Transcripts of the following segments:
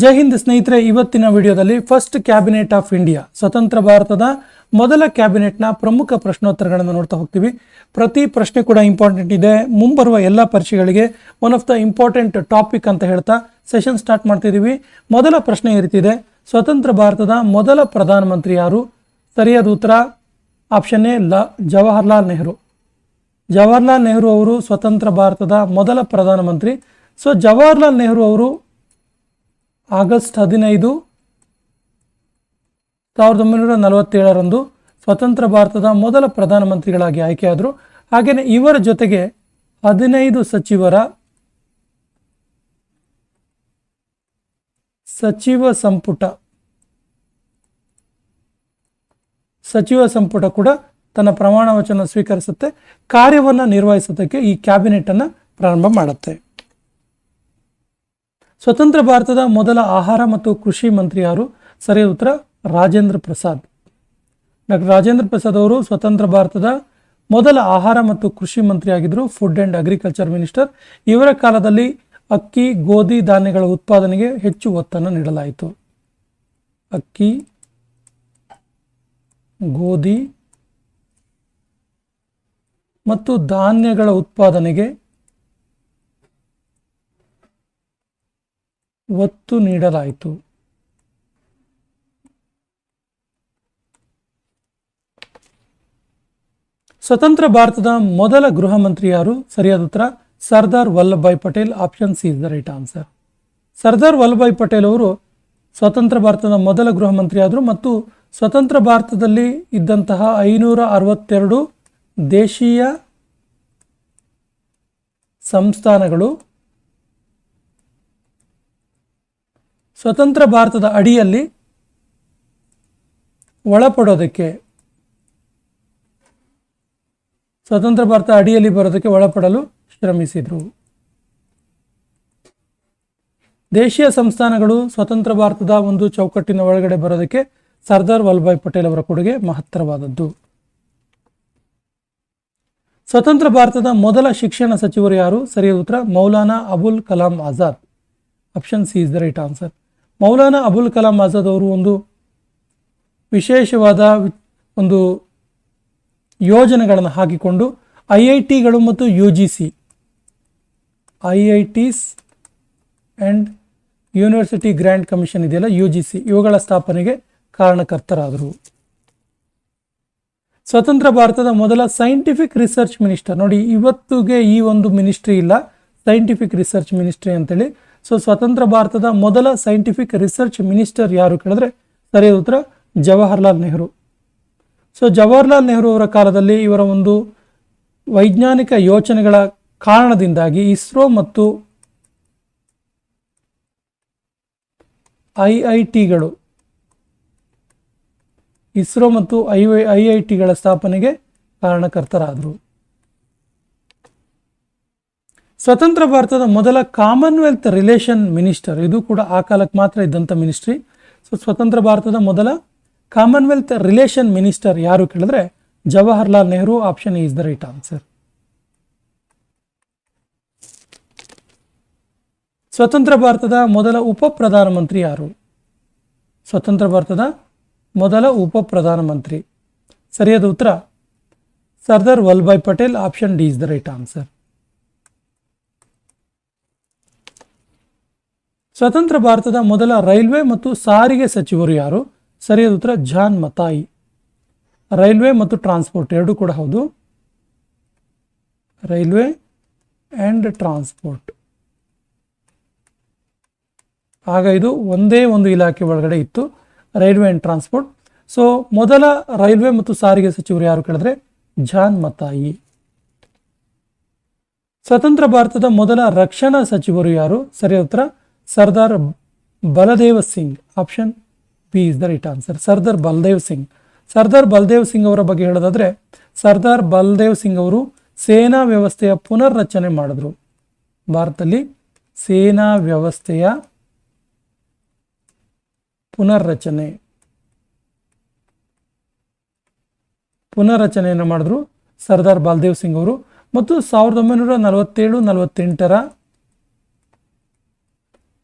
ಜೈ ಹಿಂದ್ ಸ್ನೇಹಿತರೆ, ಇವತ್ತಿನ ವಿಡಿಯೋದಲ್ಲಿ ಫಸ್ಟ್ ಕ್ಯಾಬಿನೆಟ್ ಆಫ್ ಇಂಡಿಯಾ ಸ್ವತಂತ್ರ ಭಾರತದ ಮೊದಲ ಕ್ಯಾಬಿನೆಟ್ನ ಪ್ರಮುಖ ಪ್ರಶ್ನೋತ್ತರಗಳನ್ನು ನೋಡ್ತಾ ಹೋಗ್ತೀವಿ. ಪ್ರತಿ ಪ್ರಶ್ನೆ ಕೂಡ ಇಂಪಾರ್ಟೆಂಟ್ ಇದೆ. ಮುಂಬರುವ ಎಲ್ಲ ಪರೀಕ್ಷೆಗಳಿಗೆ one of the important topic ಅಂತ ಹೇಳ್ತಾ ಸೆಷನ್ ಸ್ಟಾರ್ಟ್ ಮಾಡ್ತಿದ್ದೀವಿ ಮೊದಲ ಪ್ರಶ್ನೆ ಈ ರೀತಿ ಇದೆ. ಸ್ವತಂತ್ರ ಭಾರತದ ಮೊದಲ ಪ್ರಧಾನಮಂತ್ರಿ ಯಾರು? ಸರಿಯಾದ ಉತ್ತರ? ಆಪ್ಷನ್ ಎ, ಲ, ಜವಾಹರ್ಲಾಲ್ ನೆಹರು. ಜವಾಹರ್ಲಾಲ್ ನೆಹರು ಅವರು ಸ್ವತಂತ್ರ ಭಾರತದ ಮೊದಲ ಪ್ರಧಾನಮಂತ್ರಿ. ಸೊ ಜವಾಹರ್ಲಾಲ್ ನೆಹರು ಅವರು ಆಗಸ್ಟ್ ಹದಿನೈದು ಸಾವಿರದ ಒಂಬೈನೂರ ನಲವತ್ತೇಳರಂದು ಸ್ವತಂತ್ರ ಭಾರತದ ಮೊದಲ ಪ್ರಧಾನಮಂತ್ರಿಗಳಾಗಿ ಆಯ್ಕೆಯಾದರು. ಹಾಗೆಯೇ ಇವರ ಜೊತೆಗೆ ಹದಿನೈದು ಸಚಿವರ ಸಚಿವ ಸಂಪುಟ ಸಚಿವ ಸಂಪುಟ ಕೂಡ ತನ್ನ ಪ್ರಮಾಣ ವಚನ ಸ್ವೀಕರಿಸುತ್ತೆ. ಕಾರ್ಯವನ್ನು ನಿರ್ವಹಿಸೋದಕ್ಕೆ ಈ ಕ್ಯಾಬಿನೆಟನ್ನು ಪ್ರಾರಂಭ ಮಾಡುತ್ತೆ. ಸ್ವತಂತ್ರ ಭಾರತದ ಮೊದಲ ಆಹಾರ ಮತ್ತು ಕೃಷಿ ಮಂತ್ರಿ ಯಾರು? ಉತ್ತರ ರಾಜೇಂದ್ರ ಪ್ರಸಾದ್. ಡಾಕ್ಟರ್ ರಾಜೇಂದ್ರ ಪ್ರಸಾದ್ ಅವರು ಸ್ವತಂತ್ರ ಭಾರತದ ಮೊದಲ ಆಹಾರ ಮತ್ತು ಕೃಷಿ ಮಂತ್ರಿ ಆಗಿದ್ದರು ಫುಡ್ ಆ್ಯಂಡ್ ಅಗ್ರಿಕಲ್ಚರ್ ಮಿನಿಸ್ಟರ್. ಇವರ ಕಾಲದಲ್ಲಿ ಅಕ್ಕಿ, ಗೋಧಿ ಧಾನ್ಯಗಳ ಉತ್ಪಾದನೆಗೆ ಹೆಚ್ಚು ಒತ್ತನ್ನು ನೀಡಲಾಯಿತು. ಅಕ್ಕಿ, ಗೋಧಿ ಮತ್ತು ಧಾನ್ಯಗಳ ಉತ್ಪಾದನೆಗೆ ಒತ್ತು ನೀಡಲಾಯಿತು. ಸ್ವತಂತ್ರ ಭಾರತದ ಮೊದಲ ಗೃಹ ಮಂತ್ರಿ ಯಾರು? ಸರಿಯಾದ ಉತ್ತರ, Sardar Vallabhbhai Patel option C is the right answer Sardar Vallabhbhai Patel ಅವರು ಸ್ವತಂತ್ರ ಭಾರತದ ಮೊದಲ ಗೃಹ ಮಂತ್ರಿ ಆದರು ಮತ್ತು ಸ್ವತಂತ್ರ ಭಾರತದಲ್ಲಿ ಇದ್ದಂತಹ ಐನೂರ ಅರವತ್ತೆರಡು ದೇಶೀಯ ಸಂಸ್ಥಾನಗಳು ಸ್ವತಂತ್ರ ಭಾರತದ ಅಡಿಯಲ್ಲಿ ಒಳಪಡೋದಕ್ಕೆ, ಸ್ವತಂತ್ರ ಭಾರತ ಅಡಿಯಲ್ಲಿ ಬರೋದಕ್ಕೆ ಒಳಪಡಲು ಶ್ರಮಿಸಿದರು. ದೇಶೀಯ ಸಂಸ್ಥಾನಗಳು ಸ್ವತಂತ್ರ ಭಾರತದ ಒಂದು ಚೌಕಟ್ಟಿನ ಒಳಗಡೆ ಬರೋದಕ್ಕೆ ಸರ್ದಾರ್ ವಲ್ಲಭಾಯ್ ಪಟೇಲ್ ಅವರ ಕೊಡುಗೆ ಮಹತ್ತರವಾದದ್ದು. ಸ್ವತಂತ್ರ ಭಾರತದ ಮೊದಲ ಶಿಕ್ಷಣ ಸಚಿವರು ಯಾರು? ಸರಿಯಾದ ಉತ್ತರ, Maulana Abul Kalam Azad. Option C is the right answer Maulana Abul Kalam Azad ಅವರು ಒಂದು ವಿಶೇಷವಾದ ಒಂದು ಯೋಜನೆಗಳನ್ನು ಹಾಕಿಕೊಂಡು ಐ ಐ ಟಿಗಳು ಮತ್ತು U G C I I Ts and university grants commission ಇದೆಯಲ್ಲ ಯು ಜಿ ಸಿ ಇವುಗಳ ಸ್ಥಾಪನೆಗೆ ಕಾರಣಕರ್ತರಾದರು. ಸ್ವತಂತ್ರ ಭಾರತದ ಮೊದಲ ಸೈಂಟಿಫಿಕ್ ರಿಸರ್ಚ್ ಮಿನಿಸ್ಟರ್ ನೋಡಿ, ಇವತ್ತಿಗೆ ಈ ಒಂದು ಮಿನಿಸ್ಟ್ರಿ ಇಲ್ಲ. ಸೈಂಟಿಫಿಕ್ ರಿಸರ್ಚ್ ಮಿನಿಸ್ಟ್ರಿ ಅಂತೇಳಿ ಸೊ ಸ್ವತಂತ್ರ ಭಾರತದ ಮೊದಲ ಸೈಂಟಿಫಿಕ್ ರಿಸರ್ಚ್ ಮಿನಿಸ್ಟರ್ ಯಾರು ಕೇಳಿದ್ರೆ ಸರಿಯಾದ ಉತ್ತರ ಜವಾಹರ್ಲಾಲ್ ನೆಹರು. ಸೊ ಜವಾಹರ್ಲಾಲ್ ನೆಹರು ಅವರ ಕಾಲದಲ್ಲಿ ಇವರ ಒಂದು ವೈಜ್ಞಾನಿಕ ಯೋಚನೆಗಳ ಕಾರಣದಿಂದಾಗಿ ಇಸ್ರೋ ಮತ್ತು ಐ ಐ ಟಿಗಳು ಇಸ್ರೋ ಮತ್ತು ಐ ಐ ಐ ಟಿಗಳ ಸ್ಥಾಪನೆಗೆ ಕಾರಣಕರ್ತರಾದರು. ಸ್ವತಂತ್ರ ಭಾರತದ ಮೊದಲ ಕಾಮನ್ವೆಲ್ತ್ ರಿಲೇಷನ್ ಮಿನಿಸ್ಟರ್ ಇದು ಕೂಡ ಆ ಕಾಲಕ್ಕೆ ಮಾತ್ರ ಇದ್ದಂಥ ಮಿನಿಸ್ಟ್ರಿ ಸೊ ಸ್ವತಂತ್ರ ಭಾರತದ ಮೊದಲ ಕಾಮನ್ವೆಲ್ತ್ ರಿಲೇಷನ್ ಮಿನಿಸ್ಟರ್ ಯಾರು ಕೇಳಿದ್ರೆ Jawaharlal Nehru option is the right answer ಸ್ವತಂತ್ರ ಭಾರತದ ಮೊದಲ ಉಪ ಪ್ರಧಾನಮಂತ್ರಿ ಯಾರು? ಸ್ವತಂತ್ರ ಭಾರತದ ಮೊದಲ ಉಪ ಪ್ರಧಾನಮಂತ್ರಿ. ಸರಿಯಾದ ಉತ್ತರ? Sardar Vallabhbhai Patel option D is the right answer ಸ್ವತಂತ್ರ ಭಾರತದ ಮೊದಲ ರೈಲ್ವೆ ಮತ್ತು ಸಾರಿಗೆ ಸಚಿವರು ಯಾರು? ಸರಿಯಾದ ಉತ್ತರ ಜಾನ್ ಮತಾಯಿ. ರೈಲ್ವೆ ಮತ್ತು ಟ್ರಾನ್ಸ್ಪೋರ್ಟ್ ಎರಡೂ ಕೂಡ ಹೌದು. Railway and transport. ಆಗ ಇದು ಒಂದೇ ಒಂದು ಇಲಾಖೆ ಒಳಗಡೆ ಇತ್ತು, ರೈಲ್ವೆ ಆ್ಯಂಡ್ ಟ್ರಾನ್ಸ್ಪೋರ್ಟ್. ಸೊ ಮೊದಲ ರೈಲ್ವೆ ಮತ್ತು ಸಾರಿಗೆ ಸಚಿವರು ಯಾರು ಕೇಳಿದ್ರೆ? ಜಾನ್ ಮತಾಯಿ. ಸ್ವತಂತ್ರ ಭಾರತದ ಮೊದಲ ರಕ್ಷಣಾ ಸಚಿವರು ಯಾರು? ಸರಿಯಾದ ಉತ್ತರ Sardar Baldev Singh option B is the right answer Sardar Baldev Singh Sardar Baldev Singh ಅವರ ಬಗ್ಗೆ ಹೇಳೋದಾದ್ರೆ ಸರ್ದಾರ್ ಬಲದೇವ್ ಸಿಂಗ್ ಅವರು ಸೇನಾ ವ್ಯವಸ್ಥೆಯ ಪುನರ್ರಚನೆ ಮಾಡಿದ್ರು. ಭಾರತದಲ್ಲಿ ಸೇನಾ ವ್ಯವಸ್ಥೆಯ ಪುನರ್ರಚನೆ, ಪುನರ್ರಚನೆಯನ್ನು ಮಾಡಿದ್ರು ಸರ್ದಾರ್ ಬಲದೇವ್ ಸಿಂಗ್ ಅವರು. ಮತ್ತು ಸಾವಿರದ ಒಂಬೈನೂರ ನಲವತ್ತೇಳು ನಲವತ್ತೆಂಟರ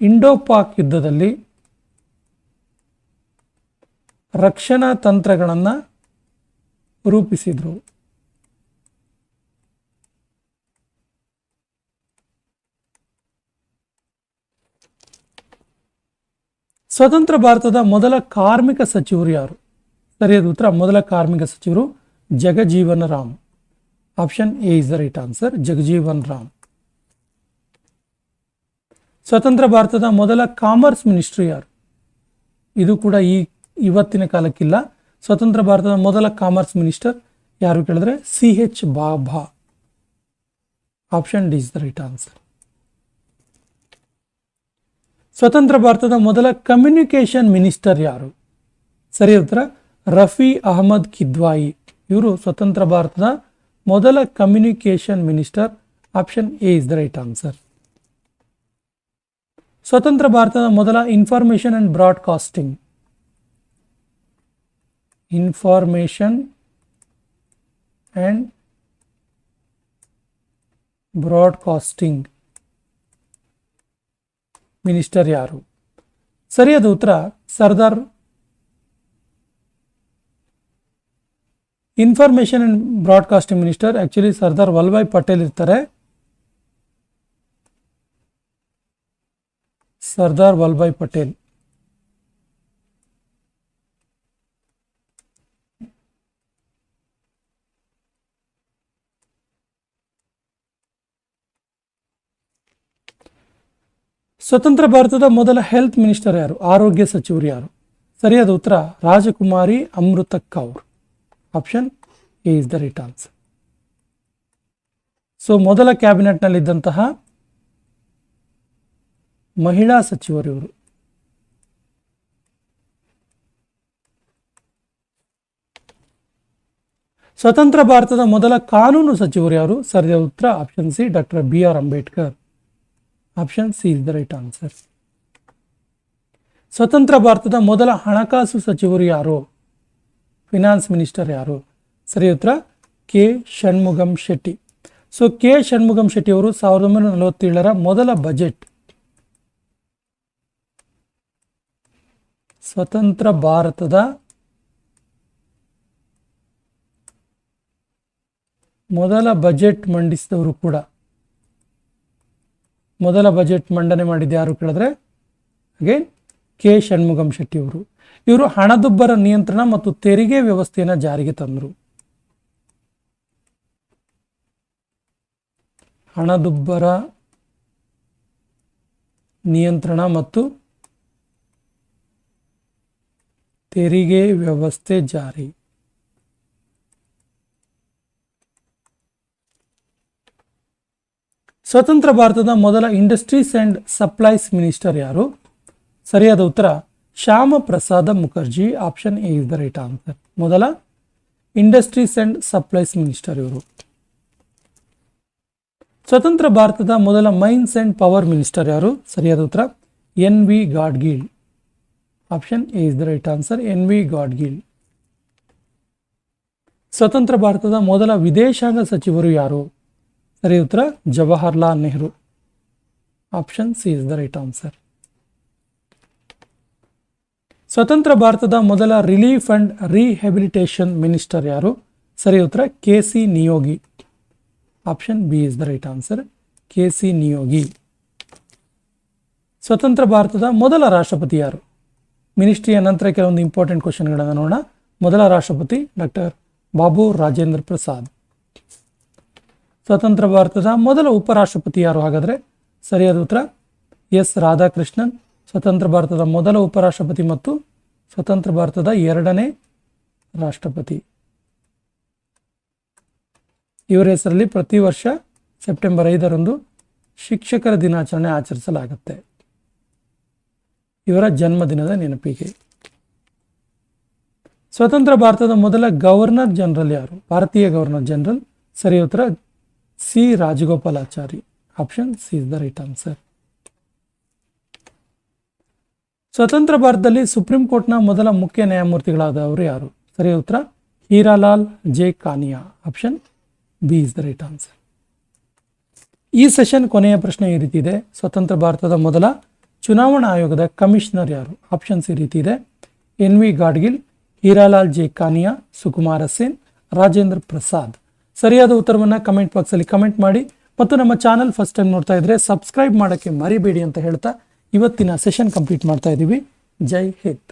ಇಂಡೋಪಾಕ್ ಯುದ್ಧದಲ್ಲಿ ರಕ್ಷಣಾ ತಂತ್ರಗಳನ್ನು ರೂಪಿಸಿದರು. ಸ್ವತಂತ್ರ ಭಾರತದ ಮೊದಲ ಕಾರ್ಮಿಕ ಸಚಿವರು ಯಾರು? ಸರಿಯಾದ ಉತ್ತರ, ಮೊದಲ ಕಾರ್ಮಿಕ ಸಚಿವರು Jagjivan Ram option A is the right answer Jagjivan Ram ಸ್ವತಂತ್ರ ಭಾರತದ ಮೊದಲ ಕಾಮರ್ಸ್ ಮಿನಿಸ್ಟ್ರಿ ಯಾರು? ಇದು ಕೂಡ ಈ ಇವತ್ತಿನ ಕಾಲಕ್ಕಿಲ್ಲ. ಸ್ವತಂತ್ರ ಭಾರತದ ಮೊದಲ ಕಾಮರ್ಸ್ ಮಿನಿಸ್ಟರ್ ಯಾರು ಕೇಳಿದ್ರೆ C H Bhabha option D is the right answer. ಸ್ವತಂತ್ರ ಭಾರತದ ಮೊದಲ ಕಮ್ಯುನಿಕೇಷನ್ ಮಿನಿಸ್ಟರ್ ಯಾರು? ಸರಿ ಉತ್ತರ, ರಫಿ ಅಹಮದ್ ಕಿದ್ವಾಯಿ. ಇವರು ಸ್ವತಂತ್ರ ಭಾರತದ ಮೊದಲ communication minister. Option A is the right answer. ಸ್ವತಂತ್ರ ಭಾರತದ ಮೊದಲ information and broadcasting information and broadcasting minister ಯಾರು? ಸರಿಯಾದ ಉತ್ತರ Sardar information and broadcasting minister actually Sardar Vallabhbhai Patel ಇರ್ತಾರೆ. ಸರ್ದಾರ್ ವಲ್ಲಭಾಯ್ ಪಟೇಲ್. ಸ್ವತಂತ್ರ ಭಾರತದ ಮೊದಲ ಹೆಲ್ತ್ ಮಿನಿಸ್ಟರ್ ಯಾರು? ಆರೋಗ್ಯ ಸಚಿವರು ಯಾರು? ಸರಿಯಾದ ಉತ್ತರ, Rajkumari Amrit Kaur. Option A is the right answer. So, ಮೊದಲ ಕ್ಯಾಬಿನೆಟ್ನಲ್ಲಿದ್ದಂತಹ ಮಹಿಳಾ ಸಚಿವರು ಇವರು. ಸ್ವತಂತ್ರ ಭಾರತದ ಮೊದಲ ಕಾನೂನು ಸಚಿವರು ಯಾರು? ಸರಿಯಾದ ಉತ್ತರ option C doctor B R Ambedkar option C is the right answer ಸ್ವತಂತ್ರ ಭಾರತದ ಮೊದಲ ಹಣಕಾಸು ಸಚಿವರು ಯಾರು? ಫಿನಾನ್ಸ್ ಮಿನಿಸ್ಟರ್ ಯಾರು? ಸರಿ ಉತ್ತರ K Shanmukham Chetty. So K Shanmukham Chetty ಅವರು ಸಾವಿರದ ಒಂಬೈನೂರ ನಲವತ್ತೇಳರ ಮೊದಲ ಬಜೆಟ್ ಸ್ವತಂತ್ರ ಭಾರತದ ಮೊದಲ ಬಜೆಟ್ ಮಂಡಿಸಿದವರು ಕೂಡ. ಮೊದಲ ಬಜೆಟ್ ಮಂಡನೆ ಮಾಡಿದ್ದು ಯಾರು ಕೇಳಿದ್ರೆ ಅಗೇನ್ ಕೆ. ಷಣ್ಮುಗಂ ಶೆಟ್ಟಿ ಅವರು. ಇವರು ಹಣದುಬ್ಬರ ನಿಯಂತ್ರಣ ಮತ್ತು ತೆರಿಗೆ ವ್ಯವಸ್ಥೆಯನ್ನು ಜಾರಿಗೆ ತಂದರು. ಹಣದುಬ್ಬರ ನಿಯಂತ್ರಣ ಮತ್ತು ತೆರಿಗೆ ವ್ಯವಸ್ಥೆ ಜಾರಿ. ಸ್ವತಂತ್ರ ಭಾರತದ ಮೊದಲ ಇಂಡಸ್ಟ್ರೀಸ್ ಅಂಡ್ ಸಪ್ಲೈಸ್ ಮಿನಿಸ್ಟರ್ ಯಾರು? ಸರಿಯಾದ ಉತ್ತರ Shyama Prasad Mukherjee, option A is the right answer. ಮೊದಲ, ಇಂಡಸ್ಟ್ರೀಸ್ ಅಂಡ್ ಸಪ್ಲೈಸ್ ಮಿನಿಸ್ಟರ್ ಇವರು. ಸ್ವತಂತ್ರ ಭಾರತದ ಮೊದಲ ಮೈನ್ಸ್ ಅಂಡ್ ಪವರ್ ಮಿನಿಸ್ಟರ್ ಯಾರು? ಸರಿಯಾದ ಉತ್ತರ, N V Gadgil option A is the right answer N V Gadgil ಸ್ವತಂತ್ರ ಭಾರತದ ಮೊದಲ ವಿದೇಶಾಂಗ ಸಚಿವರು ಯಾರು ಸರಿ ಉತ್ತರ Jawaharlal Nehru option C is the right answer ಸ್ವತಂತ್ರ ಭಾರತದ ಮೊದಲ ರಿಲೀಫ್ ಅಂಡ್ ರಿಹ್ಯಾಬಿಲಿಟೇಷನ್ ಮಿನಿಸ್ಟರ್ ಯಾರು ಸರಿ ಉತ್ತರ K C Neogy option B is the right answer K C Neogy ಸ್ವತಂತ್ರ ಭಾರತದ ಮೊದಲ ರಾಷ್ಟ್ರಪತಿ ಯಾರು ಮಿನಿಸ್ಟ್ರಿಯ ನಂತರ ಕೆಲವೊಂದು ಇಂಪಾರ್ಟೆಂಟ್ ಕ್ವಶನ್ಗಳನ್ನು ನೋಡೋಣ. ಮೊದಲ ರಾಷ್ಟ್ರಪತಿ ಡಾಕ್ಟರ್ ಬಾಬು ರಾಜೇಂದ್ರ ಪ್ರಸಾದ್. ಸ್ವತಂತ್ರ ಭಾರತದ ಮೊದಲ ಉಪರಾಷ್ಟ್ರಪತಿ ಯಾರು ಹಾಗಾದರೆ? ಸರಿಯಾದ ಉತ್ತರ, ಎಸ್ ರಾಧಾಕೃಷ್ಣನ್. ಸ್ವತಂತ್ರ ಭಾರತದ ಮೊದಲ ಉಪರಾಷ್ಟ್ರಪತಿ ಮತ್ತು ಸ್ವತಂತ್ರ ಭಾರತದ ಎರಡನೇ ರಾಷ್ಟ್ರಪತಿ. ಇವರ ಹೆಸರಲ್ಲಿ ಪ್ರತಿ ವರ್ಷ ಸೆಪ್ಟೆಂಬರ್ ಐದರಂದು ಶಿಕ್ಷಕರ ದಿನಾಚರಣೆ ಆಚರಿಸಲಾಗುತ್ತೆ. ಇವರ ಜನ್ಮದಿನದ ನೆನಪಿಗೆ. ಸ್ವತಂತ್ರ ಭಾರತದ ಮೊದಲ ಗವರ್ನರ್ ಜನರಲ್ ಯಾರು? ಭಾರತೀಯ ಗವರ್ನರ್ ಜನರಲ್ ಸರಿ ಉತ್ತರ C. Rajagopalachari. Option C is the right answer. ಸ್ವತಂತ್ರ ಭಾರತದಲ್ಲಿ ಸುಪ್ರೀಂ ಕೋರ್ಟ್ನ ಮೊದಲ ಮುಖ್ಯ ನ್ಯಾಯಮೂರ್ತಿಗಳಾದವರು ಯಾರು? ಸರಿ ಉತ್ತರ Harilal J. Kania option B is the right answer. ಈ ಸೆಷನ್ ಕೊನೆಯ ಪ್ರಶ್ನೆ ಈ ರೀತಿ ಇದೆ. ಸ್ವತಂತ್ರ ಭಾರತದ ಮೊದಲ ಚುನಾವಣಾ ಆಯೋಗದ ಕಮಿಷನರ್ ಯಾರು? ಆಪ್ಷನ್ಸ್ ಈ ರೀತಿ ಇದೆ. N V Gadgil, Hiralal J Kania Sukumar Sen, Rajendra Prasad. ಸರಿಯಾದ ಉತ್ತರವನ್ನು ಕಮೆಂಟ್ ಬಾಕ್ಸಲ್ಲಿ ಕಮೆಂಟ್ ಮಾಡಿ. ಮತ್ತು ನಮ್ಮ ಚಾನಲ್ ಫಸ್ಟ್ ಟೈಮ್ ನೋಡ್ತಾ ಇದ್ರೆ ಸಬ್ಸ್ಕ್ರೈಬ್ ಮಾಡೋಕ್ಕೆ ಮರಿಬೇಡಿ ಅಂತ ಹೇಳ್ತಾ ಇವತ್ತಿನ ಸೆಷನ್ ಕಂಪ್ಲೀಟ್ ಮಾಡ್ತಾ ಇದ್ದೀವಿ ಜೈ ಹಿಂದ್.